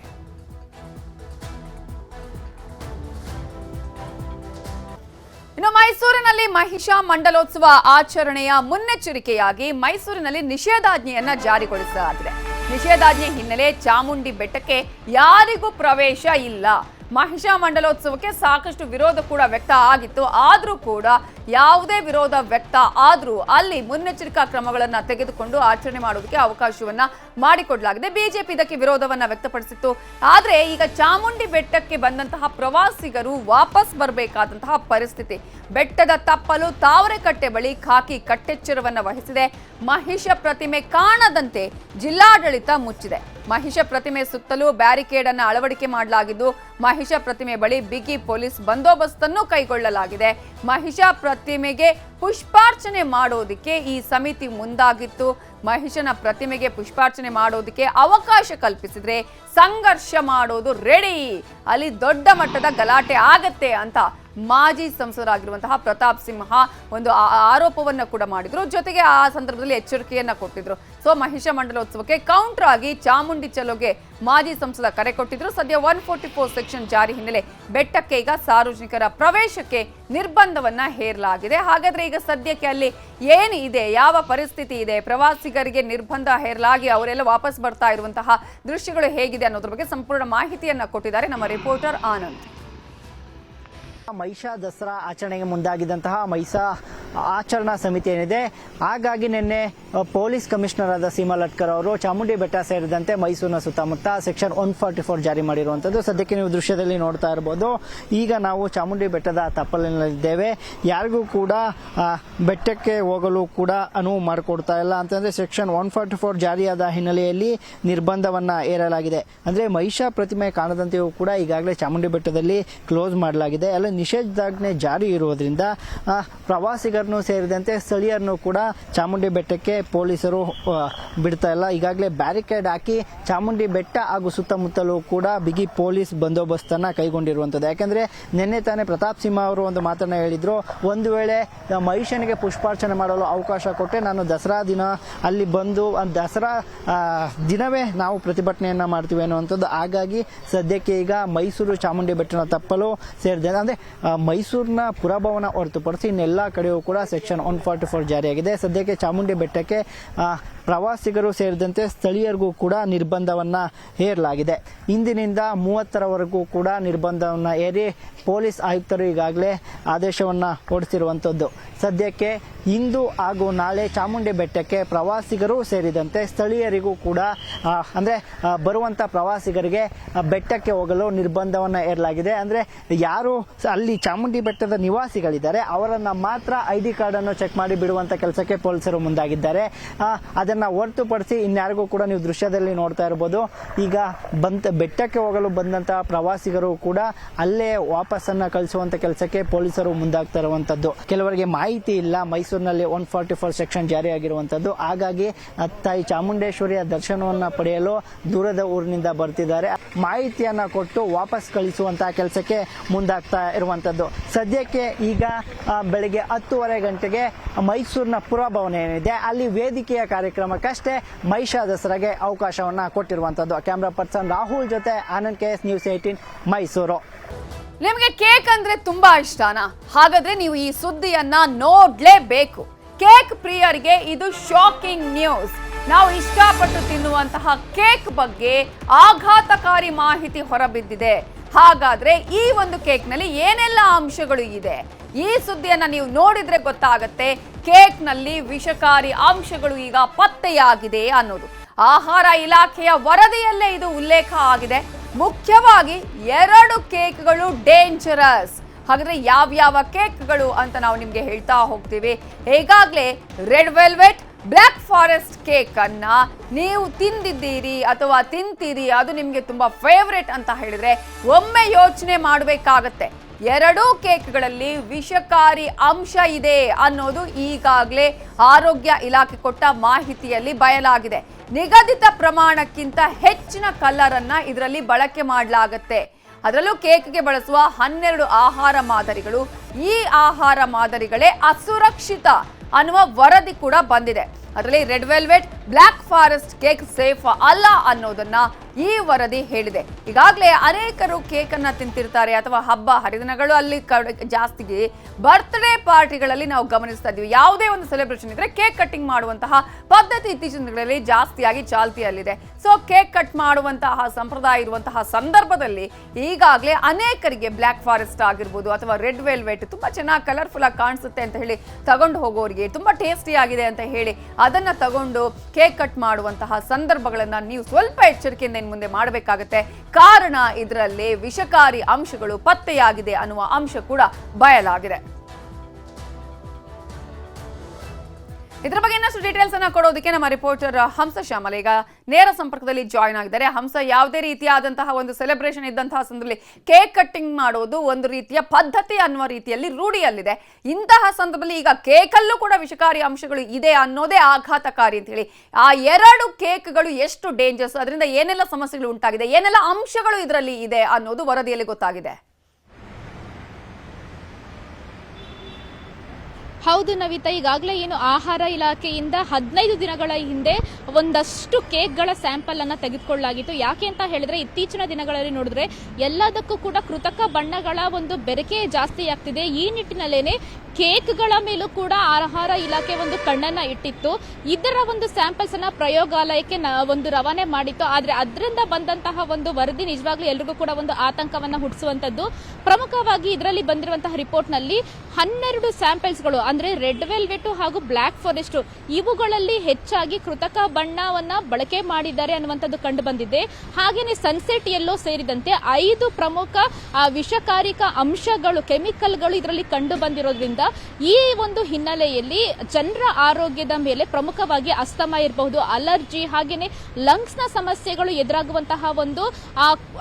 ಇನ್ನು ಮೈಸೂರಿನಲ್ಲಿ ಮಹಿಷಾ ಮಂಡಲೋತ್ಸವ ಆಚರಣೆಯ ಮುನ್ನೆಚ್ಚರಿಕೆಯಾಗಿ ಮೈಸೂರಿನಲ್ಲಿ ನಿಷೇಧಾಜ್ಞೆಯನ್ನ ಜಾರಿಗೊಳಿಸಲಾಗಿದೆ. ನಿಷೇಧಾಜ್ಞೆ ಹಿನ್ನೆಲೆ ಚಾಮುಂಡಿ ಬೆಟ್ಟಕ್ಕೆ ಯಾರಿಗೂ ಪ್ರವೇಶ ಇಲ್ಲ. ಮಹಿಷಾ ಮಂಡಲೋತ್ಸವಕ್ಕೆ ಸಾಕಷ್ಟು ವಿರೋಧ ಕೂಡ ವ್ಯಕ್ತ ಆಗಿತ್ತು. ಆದರೂ ಕೂಡ ಯಾವುದೇ ವಿರೋಧ ವ್ಯಕ್ತ ಆದರೂ ಅಲ್ಲಿ ಮುನ್ನೆಚ್ಚರಿಕಾ ಕ್ರಮಗಳನ್ನು ತೆಗೆದುಕೊಂಡು ಆಚರಣೆ ಮಾಡೋದಕ್ಕೆ ಅವಕಾಶವನ್ನ ಮಾಡಿಕೊಡಲಾಗಿದೆ. ಬಿಜೆಪಿ ಇದಕ್ಕೆ ವಿರೋಧವನ್ನ ವ್ಯಕ್ತಪಡಿಸಿತ್ತು. ಆದರೆ ಈಗ ಚಾಮುಂಡಿ ಬೆಟ್ಟಕ್ಕೆ ಬಂದಂತಹ ಪ್ರವಾಸಿಗರು ವಾಪಸ್ ಬರಬೇಕಾದಂತಹ ಪರಿಸ್ಥಿತಿ. ಬೆಟ್ಟದ ತಪ್ಪಲು ತಾವರೆಕಟ್ಟೆ ಬಳಿ ಖಾಕಿ ಕಟ್ಟೆಚ್ಚರವನ್ನು ವಹಿಸಿದೆ. ಮಹಿಷ ಪ್ರತಿಮೆ ಕಾಣದಂತೆ ಜಿಲ್ಲಾಡಳಿತ ಮುಚ್ಚಿದೆ. ಮಹಿಷ ಪ್ರತಿಮೆ ಸುತ್ತಲೂ ಬ್ಯಾರಿಕೇಡ್ ಅನ್ನು ಅಳವಡಿಕೆ ಮಾಡಲಾಗಿದ್ದು, ಮಹಿಷ ಪ್ರತಿಮೆ ಬಳಿ ಬಿಗಿ ಪೊಲೀಸ್ ಬಂದೋಬಸ್ತನ್ನು ಕೈಗೊಳ್ಳಲಾಗಿದೆ. ಮಹಿಷ ಪ್ರತಿಮೆಗೆ ಪುಷ್ಪಾರ್ಚನೆ ಮಾಡೋದಕ್ಕೆ ಈ ಸಮಿತಿ ಮುಂದಾಗಿತ್ತು. ಮಹಿಷನ ಪ್ರತಿಮೆಗೆ ಪುಷ್ಪಾರ್ಚನೆ ಮಾಡೋದಕ್ಕೆ ಅವಕಾಶ ಕಲ್ಪಿಸಿದ್ರೆ ಸಂಘರ್ಷ ಮಾಡೋದು ರೆಡಿ ಅಲ್ಲಿ ದೊಡ್ಡ ಮಟ್ಟದ ಗಲಾಟೆ ಆಗತ್ತೆ ಅಂತ ಮಾಜಿ ಸಂಸದರಾಗಿರುವಂತಹ ಪ್ರತಾಪ್ ಸಿಂಹ ಒಂದು ಆರೋಪವನ್ನ ಕೂಡ ಮಾಡಿದ್ರು. ಜೊತೆಗೆ ಆ ಸಂದರ್ಭದಲ್ಲಿ ಎಚ್ಚರಿಕೆಯನ್ನ ಕೊಟ್ಟಿದ್ರು. ಸೊ, ಮಹಿಷ ಮಂಡಲೋತ್ಸವಕ್ಕೆ ಕೌಂಟರ್ ಆಗಿ ಚಾಮುಂಡಿ ಚಲೋಗೆ ಮಾಜಿ ಸಂಸದ ಕರೆ ಕೊಟ್ಟಿದ್ರು. ಸದ್ಯ ಒನ್ ಫೋರ್ಟಿ ಫೋರ್ ಸೆಕ್ಷನ್ ಜಾರಿ ಹಿನ್ನೆಲೆ ಬೆಟ್ಟಕ್ಕೆ ಈಗ ಸಾರ್ವಜನಿಕರ ಪ್ರವೇಶಕ್ಕೆ ನಿರ್ಬಂಧವನ್ನ ಹೇರಲಾಗಿದೆ. ಹಾಗಾದ್ರೆ ಈಗ ಸದ್ಯಕ್ಕೆ ಅಲ್ಲಿ ಏನಿದೆ ಯಾವ ಪರಿಸ್ಥಿತಿ ಇದೆ? ಪ್ರವಾಸಿಗರಿಗೆ ನಿರ್ಬಂಧ ಹೇರಲಾಗಿ ಅವರೆಲ್ಲ ವಾಪಸ್ ಬರ್ತಾ ಇರುವಂತಹ ದೃಶ್ಯಗಳು ಹೇಗಿದೆ ಅನ್ನೋದ್ರ ಬಗ್ಗೆ ಸಂಪೂರ್ಣ ಮಾಹಿತಿಯನ್ನ ಕೊಟ್ಟಿದ್ದಾರೆ ನಮ್ಮ ರಿಪೋರ್ಟರ್ ಆನಂದ್. ಮಹಿಷಾ ದಸರಾ ಆಚರಣೆಗೆ ಮುಂದಾಗಿದ್ದಂತಹ ಮೈಸಾ ಆಚರಣಾ ಸಮಿತಿ ಏನಿದೆ, ಹಾಗಾಗಿ ನಿನ್ನೆ ಪೊಲೀಸ್ ಕಮಿಷನರ್ ಆದ ಸೀಮಾ ಲಟ್ಕರ್ ಅವರು ಚಾಮುಂಡಿ ಬೆಟ್ಟ ಸೇರಿದಂತೆ ಮೈಸೂರಿನ ಸುತ್ತಮುತ್ತ ಸೆಕ್ಷನ್ ಒನ್ ಫಾರ್ಟಿ ಫೋರ್ ಜಾರಿ ಮಾಡಿರುವಂತದ್ದು ಸದ್ಯಕ್ಕೆ ನೀವು ದೃಶ್ಯದಲ್ಲಿ ನೋಡ್ತಾ ಇರಬಹುದು ಈಗ ನಾವು ಚಾಮುಂಡಿ ಬೆಟ್ಟದ ತಪ್ಪಲಿನಲ್ಲಿದ್ದೇವೆ. ಯಾರಿಗೂ ಕೂಡ ಬೆಟ್ಟಕ್ಕೆ ಹೋಗಲು ಕೂಡ ಅನುವು ಮಾಡಿಕೊಡ್ತಾ ಇಲ್ಲ. ಅಂತಂದ್ರೆ ಸೆಕ್ಷನ್ ಒನ್ ಫಾರ್ಟಿ ಫೋರ್ ಜಾರಿಯಾದ ಹಿನ್ನೆಲೆಯಲ್ಲಿ ನಿರ್ಬಂಧವನ್ನ ಏರಲಾಗಿದೆ ಅಂದ್ರೆ ಮಹಿಷಾ ಪ್ರತಿಮೆ ಕಾಣದಂತೆಯೂ ಕೂಡ ಈಗಾಗಲೇ ಚಾಮುಂಡಿ ಬೆಟ್ಟದಲ್ಲಿ ಕ್ಲೋಸ್ ಮಾಡಲಾಗಿದೆ. ಎಲ್ಲ ನಿಷೇಧಾಜ್ಞೆ ಜಾರಿ ಇರುವುದರಿಂದ ಪ್ರವಾಸಿಗರನ್ನು ಸೇರಿದಂತೆ ಸ್ಥಳೀಯರನ್ನು ಕೂಡ ಚಾಮುಂಡಿ ಬೆಟ್ಟಕ್ಕೆ ಪೊಲೀಸರು ಬಿಡ್ತಾ ಇಲ್ಲ. ಈಗಾಗಲೇ ಬ್ಯಾರಿಕೇಡ್ ಹಾಕಿ ಚಾಮುಂಡಿ ಬೆಟ್ಟ ಹಾಗೂ ಸುತ್ತಮುತ್ತಲೂ ಕೂಡ ಬಿಗಿ ಪೊಲೀಸ್ ಬಂದೋಬಸ್ತನ್ನು ಕೈಗೊಂಡಿರುವಂಥದ್ದು. ಯಾಕೆಂದರೆ ನಿನ್ನೆ ತಾನೇ ಪ್ರತಾಪ್ ಸಿಂಹ ಅವರು ಒಂದು ಮಾತನ್ನು ಹೇಳಿದರು, ಒಂದು ವೇಳೆ ಮಹಿಷನಿಗೆ ಪುಷ್ಪಾರ್ಚನೆ ಮಾಡಲು ಅವಕಾಶ ಕೊಟ್ಟೆ, ನಾನು ದಸರಾ ದಿನ ಅಲ್ಲಿ ಬಂದು ದಸರಾ ದಿನವೇ ನಾವು ಪ್ರತಿಭಟನೆಯನ್ನು ಮಾಡ್ತೀವಿ ಅನ್ನುವಂಥದ್ದು. ಹಾಗಾಗಿ ಸದ್ಯಕ್ಕೆ ಈಗ ಮೈಸೂರು ಚಾಮುಂಡಿ ಬೆಟ್ಟನ ತಪ್ಪಲು ಸೇರಿದೆ. ಅಂದ್ರೆ ಮೈಸೂರಿನ ಪುರಭವನ ಹೊರತುಪಡಿಸಿ ಇನ್ನೆಲ್ಲ ಕಡೆಯೂ ಕೂಡ ಸೆಕ್ಷನ್ ಒನ್ ಫಾರ್ಟಿ ಫೋರ್ ಜಾರಿಯಾಗಿದೆ. ಸದ್ಯಕ್ಕೆ ಚಾಮುಂಡಿ ಬೆಟ್ಟಕ್ಕೆ ಪ್ರವಾಸಿಗರು ಸೇರಿದಂತೆ ಸ್ಥಳೀಯರಿಗೂ ಕೂಡ ನಿರ್ಬಂಧವನ್ನ ಹೇರಲಾಗಿದೆ. ಇಂದಿನಿಂದ ಮೂವತ್ತರವರೆಗೂ ಕೂಡ ನಿರ್ಬಂಧವನ್ನ ಹೇರಿ ಪೊಲೀಸ್ ಆಯುಕ್ತರು ಈಗಾಗಲೇ ಆದೇಶವನ್ನ ಹೊರಡಿಸಿರುವಂಥದ್ದು ಸದ್ಯಕ್ಕೆ ಇಂದು ಹಾಗೂ ನಾಳೆ ಚಾಮುಂಡಿ ಬೆಟ್ಟಕ್ಕೆ ಪ್ರವಾಸಿಗರು ಸೇರಿದಂತೆ ಸ್ಥಳೀಯರಿಗೂ ಕೂಡ ಅಂದರೆ ಬರುವಂತ ಪ್ರವಾಸಿಗರಿಗೆ ಬೆಟ್ಟಕ್ಕೆ ಹೋಗಲು ನಿರ್ಬಂಧವನ್ನ ಹೇರಲಾಗಿದೆ. ಅಂದ್ರೆ, ಯಾರು ಅಲ್ಲಿ ಚಾಮುಂಡಿ ಬೆಟ್ಟದ ನಿವಾಸಿಗಳಿದ್ದಾರೆ, ಅವರನ್ನು ಮಾತ್ರ ಐ ಡಿ ಕಾರ್ಡ್ ಅನ್ನು ಚೆಕ್ ಮಾಡಿ ಬಿಡುವಂತ ಕೆಲಸಕ್ಕೆ ಪೊಲೀಸರು ಮುಂದಾಗಿದ್ದಾರೆ. ಅದನ್ನ ಹೊರತುಪಡಿಸಿ ಇನ್ಯಾರಿಗೂ ಕೂಡ ನೀವು ದೃಶ್ಯದಲ್ಲಿ ನೋಡ್ತಾ ಇರಬಹುದು ಈಗ ಬಂತ ಬೆಟ್ಟಕ್ಕೆ ಹೋಗಲು ಬಂದಂತಹ ಪ್ರವಾಸಿಗರು ಕೂಡ ಅಲ್ಲೇ ವಾಪಸ್ಸನ್ನ ಕಳಿಸುವಂತ ಕೆಲಸಕ್ಕೆ ಪೊಲೀಸರು ಮುಂದಾಗ್ತಾ ಇರುವಂತದ್ದು. ಕೆಲವರಿಗೆ ಮಾಹಿತಿ ಇಲ್ಲ. ಮೈಸೂರಿನಲ್ಲಿ ಒನ್ ಫಾರ್ಟಿ ಫೋರ್ ಸೆಕ್ಷನ್ ಜಾರಿಯಾಗಿರುವಂತದ್ದು. ಹಾಗಾಗಿ ತಾಯಿ ಚಾಮುಂಡೇಶ್ವರಿಯ ದರ್ಶನವನ್ನ ಪಡೆಯಲು ದೂರದ ಊರಿನಿಂದ ಬರ್ತಿದ್ದಾರೆ. ಮಾಹಿತಿಯನ್ನ ಕೊಟ್ಟು ವಾಪಸ್ ಕಳಿಸುವಂತಹ ಕೆಲಸಕ್ಕೆ ಮುಂದಾಗ್ತಾ ಇರುವಂತದ್ದು. ಸದ್ಯಕ್ಕೆ ಈಗ ಬೆಳಿಗ್ಗೆ ಹತ್ತುವರೆ ಗಂಟೆಗೆ ಮೈಸೂರಿನ ಪುರಭವನ ಏನಿದೆ, ಅಲ್ಲಿ ವೇದಿಕೆಯ ಕಾರ್ಯಕ್ರಮಕ್ಕಷ್ಟೇ ಮಹಿಷಾ ದಸರಾಗೆ ಅವಕಾಶವನ್ನ ಕೊಟ್ಟಿರುವಂತದ್ದು. ಕ್ಯಾಮ್ರಾ ಪರ್ಸನ್ ರಾಹುಲ್ ಜೊತೆ Anand K S news eighteen Mysuru. ನಿಮಗೆ ಕೇಕ್ ಅಂದ್ರೆ ತುಂಬಾ ಇಷ್ಟನಾ? ಹಾಗಾದ್ರೆ ನೀವು ಈ ಸುದ್ದಿಯನ್ನ ನೋಡ್ಲೇಬೇಕು. ಕೇಕ್ ಪ್ರಿಯರಿಗೆ ಇದು ಶಾಕಿಂಗ್ ನ್ಯೂಸ್ ನಾವು ಇಷ್ಟಪಟ್ಟು ತಿನ್ನುವಂತಹ ಕೇಕ್ ಬಗ್ಗೆ ಆಘಾತಕಾರಿ ಮಾಹಿತಿ ಹೊರಬಿದ್ದಿದೆ. ಹಾಗಾದ್ರೆ ಈ ಒಂದು ಕೇಕ್ನಲ್ಲಿ ಏನೆಲ್ಲ ಅಂಶಗಳು ಇದೆ? ಈ ಸುದ್ದಿಯನ್ನ ನೀವು ನೋಡಿದ್ರೆ ಗೊತ್ತಾಗತ್ತೆ. ಕೇಕ್ನಲ್ಲಿ ವಿಷಕಾರಿ ಅಂಶಗಳು ಈಗ ಪತ್ತೆಯಾಗಿದೆ ಅನ್ನೋದು. ಆಹಾರ ಇಲಾಖೆಯ ವರದಿಯಲ್ಲೇ ಇದು ಉಲ್ಲೇಖ ಆಗಿದೆ. ಮುಖ್ಯವಾಗಿ ಎರಡು ಕೇಕ್ಗಳು ಡೇಂಜರಸ್ ಹಾಗಾದ್ರೆ ಯಾವ್ಯಾವ ಕೇಕ್ಗಳು ಅಂತ ನಾವು ನಿಮಗೆ ಹೇಳ್ತಾ ಹೋಗ್ತೀವಿ. ಈಗಾಗಲೇ red velvet, black forest cake ಅನ್ನ ನೀವು ತಿಂದಿದ್ದೀರಿ ಅಥವಾ ತಿಂತೀರಿ, ಅದು ನಿಮಗೆ ತುಂಬಾ ಫೇವ್ರೆಟ್ ಅಂತ ಹೇಳಿದ್ರೆ ಒಮ್ಮೆ ಯೋಚನೆ ಮಾಡಬೇಕಾಗತ್ತೆ. ಎರಡೂ ಕೇಕ್ಗಳಲ್ಲಿ ವಿಷಕಾರಿ ಅಂಶ ಇದೆ ಅನ್ನೋದು ಈಗಾಗಲೇ ಆರೋಗ್ಯ ಇಲಾಖೆ ಕೊಟ್ಟ ಮಾಹಿತಿಯಲ್ಲಿ ಬಯಲಾಗಿದೆ. ನಿಗದಿತ ಪ್ರಮಾಣಕ್ಕಿಂತ ಹೆಚ್ಚಿನ ಕಲರ್ ಅನ್ನ ಇದರಲ್ಲಿ ಬಳಕೆ ಮಾಡಲಾಗತ್ತೆ. ಅದರಲ್ಲೂ ಕೇಕ್ಗೆ ಬಳಸುವ ಹನ್ನೆರಡು ಆಹಾರ ಮಾದರಿಗಳು. ಈ ಆಹಾರ ಮಾದರಿಗಳೇ ಅಸುರಕ್ಷಿತ ಅನ್ನುವ ವರದಿ ಕೂಡ ಬಂದಿದೆ. ಅದರಲ್ಲಿ red velvet black forest cake safe ಅಲ್ಲ ಅನ್ನೋದನ್ನ ಈ ವರದಿ ಹೇಳಿದೆ. ಈಗಾಗಲೇ ಅನೇಕರು ಕೇಕ್ ಅನ್ನ ತಿಂತಿರ್ತಾರೆ ಅಥವಾ ಹಬ್ಬ, ಹರಿದಿನಗಳು ಅಲ್ಲಿ ಜಾಸ್ತಿಗೆ ಬರ್ತ್ಡೇ ಪಾರ್ಟಿಗಳಲ್ಲಿ ನಾವು ಗಮನಿಸ್ತಾ ಇದ್ದೀವಿ. ಯಾವುದೇ ಒಂದು ಸೆಲೆಬ್ರೇಷನ್ ಇದ್ರೆ ಕೇಕ್ ಕಟ್ಟಿಂಗ್ ಮಾಡುವಂತಹ ಪದ್ಧತಿ ಇತ್ತೀಚಿನ ದಿನಗಳಲ್ಲಿ ಜಾಸ್ತಿಯಾಗಿ ಚಾಲ್ತಿಯಲ್ಲಿದೆ. ಸೊ ಕೇಕ್ ಕಟ್ ಮಾಡುವಂತಹ ಸಂಪ್ರದಾಯ ಇರುವಂತಹ ಸಂದರ್ಭದಲ್ಲಿ ಈಗಾಗಲೇ ಅನೇಕರಿಗೆ ಬ್ಲ್ಯಾಕ್ ಫಾರೆಸ್ಟ್ ಆಗಿರ್ಬೋದು ಅಥವಾ ರೆಡ್ ವೆಲ್ವೆಟ್ ತುಂಬಾ ಚೆನ್ನಾಗಿ ಕಲರ್ಫುಲ್ ಆಗಿ ಕಾಣಿಸುತ್ತೆ ಅಂತ ಹೇಳಿ ತಗೊಂಡು ಹೋಗೋರಿಗೆ ತುಂಬಾ ಟೇಸ್ಟಿ ಆಗಿದೆ ಅಂತ ಹೇಳಿ ಅದನ್ನ ತಗೊಂಡು ಕೇಕ್ ಕಟ್ ಮಾಡುವಂತಹ ಸಂದರ್ಭಗಳನ್ನ ನೀವು ಸ್ವಲ್ಪ ಎಚ್ಚರಿಕೆಯಿಂದ ಇನ್ನು ಮುಂದೆ ಮಾಡಬೇಕಾಗತ್ತೆ. ಕಾರಣ ಇದರಲ್ಲಿ ವಿಷಕಾರಿ ಅಂಶಗಳು ಪತ್ತೆಯಾಗಿದೆ ಅನ್ನುವ ಅಂಶ ಕೂಡ ಬಯಲಾಗಿದೆ. ಇದ್ರ ಬಗ್ಗೆ ಇನ್ನಷ್ಟು ಡೀಟೇಲ್ಸ್ ಅನ್ನ ಕೊಡೋದಕ್ಕೆ ನಮ್ಮ ರಿಪೋರ್ಟರ್ ಹಂಸ ಶ್ಯಾಮಲ್ ಈಗ ನೇರ ಸಂಪರ್ಕದಲ್ಲಿ ಜಾಯ್ನ್ ಆಗಿದ್ದಾರೆ. ಹಂಸ, ಯಾವುದೇ ರೀತಿಯಾದಂತಹ ಒಂದು ಸೆಲೆಬ್ರೇಷನ್ ಇದ್ದಂತಹ ಸಂದರ್ಭದಲ್ಲಿ ಕೇಕ್ ಕಟ್ಟಿಂಗ್ ಮಾಡೋದು ಒಂದು ರೀತಿಯ ಪದ್ಧತಿ ಅನ್ನುವ ರೀತಿಯಲ್ಲಿ ರೂಢಿಯಲ್ಲಿದೆ. ಇಂತಹ ಸಂದರ್ಭದಲ್ಲಿ ಈಗ ಕೇಕಲ್ಲೂ ಕೂಡ ವಿಷಕಾರಿ ಅಂಶಗಳು ಇದೆ ಅನ್ನೋದೇ ಆಘಾತಕಾರಿ ಅಂತ ಹೇಳಿ. ಆ ಎರಡು ಕೇಕ್ಗಳು ಎಷ್ಟು ಡೇಂಜರ್ಸ್ ಅದರಿಂದ ಏನೆಲ್ಲ ಸಮಸ್ಯೆಗಳು ಉಂಟಾಗಿದೆ, ಏನೆಲ್ಲ ಅಂಶಗಳು ಇದರಲ್ಲಿ ಇದೆ ಅನ್ನೋದು ವರದಿಯಲ್ಲಿ ಗೊತ್ತಾಗಿದೆ. ಹೌದು ನವಿತಾ, ಈಗಾಗಲೇ ಏನು ಆಹಾರ ಇಲಾಖೆಯಿಂದ ಹದಿನೈದು ದಿನಗಳ ಹಿಂದೆ ಒಂದಷ್ಟು ಕೇಕ್ಗಳ ಸ್ಯಾಂಪಲ್ ಅನ್ನ ತೆಗೆದುಕೊಳ್ಳಲಾಗಿತ್ತು. ಯಾಕೆ ಅಂತ ಹೇಳಿದ್ರೆ, ಇತ್ತೀಚಿನ ದಿನಗಳಲ್ಲಿ ನೋಡಿದ್ರೆ ಎಲ್ಲದಕ್ಕೂ ಕೂಡ ಕೃತಕ ಬಣ್ಣಗಳ ಒಂದು ಬೆರಕೆ ಜಾಸ್ತಿ ಆಗ್ತಿದೆ. ಈ ನಿಟ್ಟಿನಲ್ಲೇನೆ ಕೇಕ್ಗಳ ಮೇಲೂ ಕೂಡ ಆಹಾರ ಇಲಾಖೆ ಒಂದು ಕಣ್ಣನ್ನ ಇಟ್ಟಿತ್ತು. ಇದರ ಒಂದು ಸ್ಯಾಂಪಲ್ಸ್ ಅನ್ನ ಪ್ರಯೋಗಾಲಯಕ್ಕೆ ಒಂದು ರವಾನೆ ಮಾಡಿತ್ತು. ಆದ್ರೆ ಅದರಿಂದ ಬಂದಂತಹ ಒಂದು ವರದಿ ನಿಜವಾಗ್ಲೂ ಎಲ್ರಿಗೂ ಕೂಡ ಒಂದು ಆತಂಕವನ್ನ ಹುಟ್ಟಿಸುವಂತದ್ದು. ಪ್ರಮುಖವಾಗಿ ಇದರಲ್ಲಿ ಬಂದಿರುವಂತಹ ರಿಪೋರ್ಟ್ನಲ್ಲಿ ಹನ್ನೆರಡು ಸ್ಯಾಂಪಲ್ಸ್ಗಳು ಅಂದ್ರೆ ರೆಡ್ ವೆಲ್ವೆಟ್ ಹಾಗೂ ಬ್ಲಾಕ್ ಫಾರೆಸ್ಟ್, ಇವುಗಳಲ್ಲಿ ಹೆಚ್ಚಾಗಿ ಕೃತಕ ಬಣ್ಣವನ್ನ ಬಳಕೆ ಮಾಡಿದ್ದಾರೆ ಅನ್ನುವಂಥದ್ದು ಕಂಡು ಬಂದಿದೆ. ಹಾಗೇನೆ ಸನ್ಸೆಟ್ ಎಲ್ಲೋ ಸೇರಿದಂತೆ ಐದು ಪ್ರಮುಖ ವಿಷಕಾರಿಕ ಅಂಶಗಳು, ಕೆಮಿಕಲ್ಗಳು ಇದರಲ್ಲಿ ಕಂಡು ಬಂದಿರೋದ್ರಿಂದ ಈ ಒಂದು ಹಿನ್ನೆಲೆಯಲ್ಲಿ ಜನರ ಆರೋಗ್ಯದ ಮೇಲೆ ಪ್ರಮುಖವಾಗಿ ಅಸ್ತಮ ಇರಬಹುದು. ಅಲರ್ಜಿ ಹಾಗೇನೆ ಲಂಗ್ಸ್ನ ಸಮಸ್ಯೆಗಳು ಎದುರಾಗುವಂತಹ ಒಂದು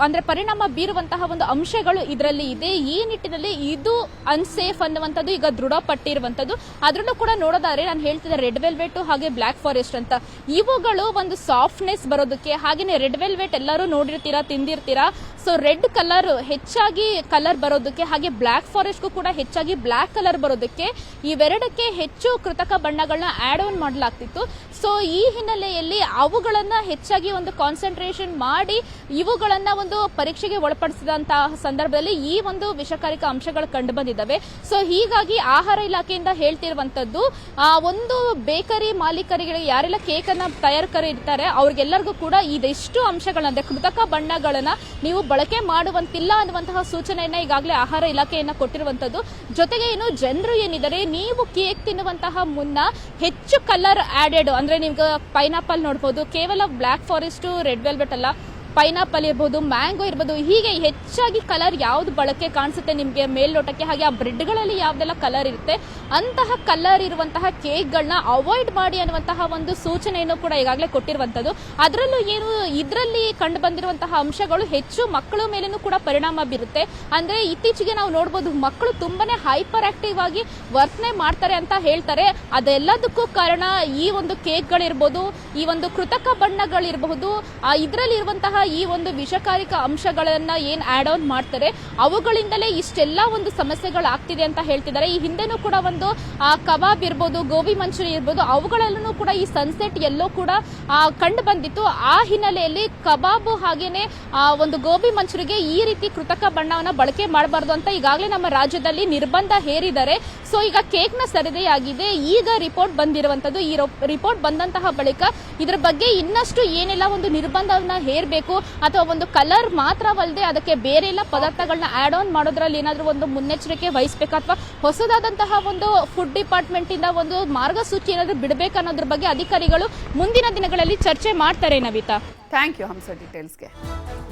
ಅಂದ್ರೆ ಪರಿಣಾಮ ಬೀರುವಂತಹ ಒಂದು ಅಂಶಗಳು ಇದರಲ್ಲಿ ಇದೆ. ಈ ನಿಟ್ಟಿನಲ್ಲಿ ಇದು ಅನ್ಸೇಫ್ ಅನ್ನುವಂಥದ್ದು ಈಗ ದೃಢಪಟ್ಟಿರುವಂತದ್ದು ಅದರಲ್ಲೂ ಕೂಡ ನೋಡೋದಾದ್ರೆ ನಾನು ಹೇಳ್ತಿದ್ದೆ ರೆಡ್ ವೆಲ್ವೆಟ್ ಹಾಗೆ ಬ್ಲಾಕ್ ಫಾರೆಸ್ಟ್ ಅಂತ. ಇವುಗಳು ಒಂದು ಸಾಫ್ಟ್ನೆಸ್ ಬರೋದಕ್ಕೆ ಹಾಗೇನೆ ರೆಡ್ ವೆಲ್ವೆಟ್ ಎಲ್ಲರೂ ನೋಡಿರ್ತೀರಾ, ತಿಂದಿರ್ತೀರಾ ಸೊ ರೆಡ್ ಕಲರ್ ಹೆಚ್ಚಾಗಿ ಕಲರ್ ಬರೋದಕ್ಕೆ, ಹಾಗೆ ಬ್ಲ್ಯಾಕ್ ಫಾರೆಸ್ಟ್ಗೂ ಕೂಡ ಹೆಚ್ಚಾಗಿ ಬ್ಲ್ಯಾಕ್ ಕಲರ್ ಬರೋದಕ್ಕೆ ಇವೆರಡಕ್ಕೆ ಹೆಚ್ಚು ಕೃತಕ ಬಣ್ಣಗಳನ್ನ ಆಡ್ ಆನ್ ಮಾಡಲಾಗ್ತಿತ್ತು. ಸೊ ಈ ಹಿನ್ನೆಲೆಯಲ್ಲಿ ಅವುಗಳನ್ನು ಹೆಚ್ಚಾಗಿ ಒಂದು ಕಾನ್ಸಂಟ್ರೇಷನ್ ಮಾಡಿ ಇವುಗಳನ್ನು ಒಂದು ಪರೀಕ್ಷೆಗೆ ಒಳಪಡಿಸಿದಂತಹ ಸಂದರ್ಭದಲ್ಲಿ ಈ ಒಂದು ವಿಷಕಾರಿಕ ಅಂಶಗಳು ಕಂಡು ಬಂದಿದ್ದಾವೆ. ಸೊ ಹೀಗಾಗಿ ಆಹಾರ ಇಲಾಖೆಯಿಂದ ಹೇಳ್ತಿರುವಂತದ್ದು ಒಂದು ಬೇಕರಿ ಮಾಲೀಕರಿಗೆ ಯಾರೆಲ್ಲ ಕೇಕ್ ಅನ್ನ ತಯಾರಕರು ಇರ್ತಾರೆ, ಅವ್ರಿಗೆಲ್ಲರಿಗೂ ಕೂಡ ಇದೆಷ್ಟು ಅಂಶಗಳನ್ನ, ಕೃತಕ ಬಣ್ಣಗಳನ್ನ ನೀವು ಬಳಕೆ ಮಾಡುವಂತಿಲ್ಲ ಅನ್ನುವಂತಹ ಸೂಚನೆಯನ್ನ ಈಗಾಗಲೇ ಆಹಾರ ಇಲಾಖೆಯನ್ನ ಕೊಟ್ಟಿರುವಂತದ್ದು. ಜೊತೆಗೆ ಏನು ಜನರು ಏನಿದ್ದಾರೆ, ನೀವು ಕೇಕ್ ತಿನ್ನುವಂತಹ ಮುನ್ನ ಹೆಚ್ಚು ಕಲರ್ ಆಡೆಡ್ ಅಂದ್ರೆ ನಿಮ್ಗೆ ಪೈನಾಪಲ್ ನೋಡ್ಬೋದು, ಕೇವಲ ಬ್ಲ್ಯಾಕ್ ಫಾರೆಸ್ಟ್ ರೆಡ್ ವೆಲ್ವೆಟ್ ಅಲ್ಲ ಪೈನಾಪಲ್ ಇರ್ಬೋದು, ಮ್ಯಾಂಗೋ ಇರ್ಬೋದು, ಹೀಗೆ ಹೆಚ್ಚಾಗಿ ಕಲರ್ ಯಾವ್ದು ಬಳಕೆ ಕಾಣಿಸುತ್ತೆ ನಿಮಗೆ? ಮೇಲ್ನೋಟಕ್ಕೆ ಹಾಗೆ ಆ ಬ್ರೆಡ್ಗಳಲ್ಲಿ ಯಾವ್ದೆಲ್ಲ ಕಲರ್ ಇರುತ್ತೆ? ಅಂತಹ ಕಲರ್ ಇರುವಂತಹ ಕೇಕ್ಗಳನ್ನ ಅವಾಯ್ಡ್ ಮಾಡಿ ಅನ್ನುವಂತಹ ಒಂದು ಸೂಚನೆಯನ್ನು ಕೂಡ ಈಗಾಗಲೇ ಕೊಟ್ಟಿರುವಂತದ್ದು ಅದರಲ್ಲೂ ಏನು, ಇದರಲ್ಲಿ ಕಂಡು ಬಂದಿರುವಂತಹ ಅಂಶಗಳು ಹೆಚ್ಚು ಮಕ್ಕಳ ಮೇಲೂ ಕೂಡ ಪರಿಣಾಮ ಬೀರುತ್ತೆ. ಅಂದ್ರೆ ಇತ್ತೀಚೆಗೆ ನಾವು ನೋಡ್ಬೋದು, ಮಕ್ಕಳು ತುಂಬಾನೇ ಹೈಪರ್ ಆಕ್ಟಿವ್ ಆಗಿ ವರ್ತನೆ ಮಾಡ್ತಾರೆ ಅಂತ ಹೇಳ್ತಾರೆ. ಅದೆಲ್ಲದಕ್ಕೂ ಕಾರಣ ಈ ಒಂದು ಕೇಕ್ಗಳಿರ್ಬೋದು ಈ ಒಂದು ಕೃತಕ ಬಣ್ಣಗಳಿರಬಹುದು ಇದರಲ್ಲಿ ಇರುವಂತಹ ಈ ಒಂದು ವಿಷಕಾರಿಕ ಅಂಶಗಳನ್ನ ಏನ್ ಆಡ್ ಆನ್ ಮಾಡ್ತಾರೆ, ಅವುಗಳಿಂದಲೇ ಇಷ್ಟೆಲ್ಲ ಒಂದು ಸಮಸ್ಯೆಗಳಾಗ್ತಿದೆ ಅಂತ ಹೇಳ್ತಿದ್ದಾರೆ. ಈ ಹಿಂದೆನೂ ಕೂಡ ಒಂದು ಕಬಾಬ್ ಇರ್ಬೋದು, ಗೋಬಿ ಮಂಚೂರಿ ಇರ್ಬೋದು, ಅವುಗಳಲ್ಲೂ ಕೂಡ ಈ ಸನ್ಸೆಟ್ ಎಲ್ಲೋ ಕೂಡ ಕಂಡು ಬಂದಿತ್ತು. ಆ ಹಿನ್ನೆಲೆಯಲ್ಲಿ ಕಬಾಬು ಹಾಗೇನೆ ಒಂದು ಗೋಬಿ ಮಂಚೂರಿಗೆ ಈ ರೀತಿ ಕೃತಕ ಬಣ್ಣವನ್ನ ಬಳಕೆ ಮಾಡಬಾರ್ದು ಅಂತ ಈಗಾಗಲೇ ನಮ್ಮ ರಾಜ್ಯದಲ್ಲಿ ನಿರ್ಬಂಧ ಹೇರಿದ್ದಾರೆ. ಸೊ ಈಗ ಕೇಕ್ನ ಸರಿದೆಯಾಗಿದೆ. ಈಗ ರಿಪೋರ್ಟ್ ಬಂದಿರುವಂತದ್ದು. ಈ ರಿಪೋರ್ಟ್ ಬಂದಂತಹ ಬಳಿಕ ಇದರ ಬಗ್ಗೆ ಇನ್ನಷ್ಟು ಏನೆಲ್ಲ ಒಂದು ನಿರ್ಬಂಧವನ್ನ ಹೇರಬೇಕು ಅಥವಾ ಒಂದು ಕಲರ್ ಮಾತ್ರವಲ್ಲದೆ ಅದಕ್ಕೆ ಬೇರೆ ಎಲ್ಲ ಪದಾರ್ಥಗಳನ್ನ ಆ್ಯಡ್ ಆನ್ ಮಾಡೋದ್ರಲ್ಲಿ ಏನಾದರೂ ಒಂದು ಮುನ್ನೆಚ್ಚರಿಕೆ ವಹಿಸಬೇಕು ಅಥವಾ ಹೊಸದಾದಂತಹ ಒಂದು ಫುಡ್ ಡಿಪಾರ್ಟ್ಮೆಂಟಿಂದ ಒಂದು ಮಾರ್ಗಸೂಚಿ ಏನಾದರೂ ಬಿಡಬೇಕು ಅನ್ನೋದ್ರ ಬಗ್ಗೆ ಅಧಿಕಾರಿಗಳು ಮುಂದಿನ ದಿನಗಳಲ್ಲಿ ಚರ್ಚೆ ಮಾಡ್ತಾರೆ ನವಿತಾ. Thank you Hamsa ಡೀಟೇಲ್ಸ್ಗೆ